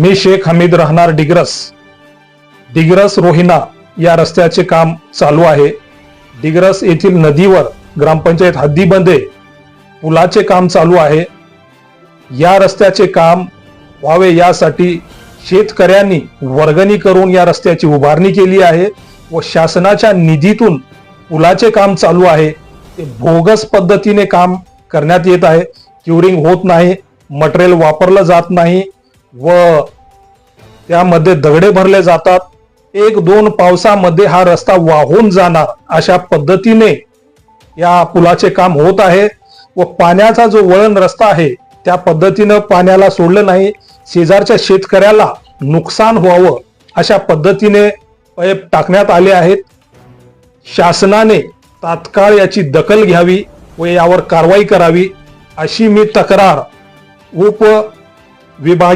मी शेख हमीद राहणार डिग्रस. डिग्रस रोहिना या रस्त्याचे काम चालू आहे. डिग्रस येथील नदीवर ग्रामपंचायत हद्दीबंदे पुलाचे काम चालू आहे. या रस्त्याचे काम व्हावे यासाठी शेतकऱ्यांनी वर्गणी करून या रस्त्याची उभारणी केली आहे व शासनाच्या निधीतून पुलाचे काम चालू आहे. ते बोगस पद्धतीने काम करण्यात येत आहे. क्युरिंग होत नाही. मटेरियल वापरलं जात नाही. व त्यामध्ये दगडे भरले जातात. एक दोन पावसामध्ये हा रस्ता वाहून जाणार अशा पद्धतीने या पुलाचे काम होत आहे व पाण्याचा जो वळण रस्ता आहे त्या पद्धतीनं पाण्याला सोडलं नाही. शेजारच्या शेतकऱ्याला नुकसान व्हावं अशा पद्धतीने पैप टाकण्यात आले आहेत. शासनाने तात्काळ याची दखल घ्यावी व यावर कारवाई करावी अशी मी तक्रार उप विभाग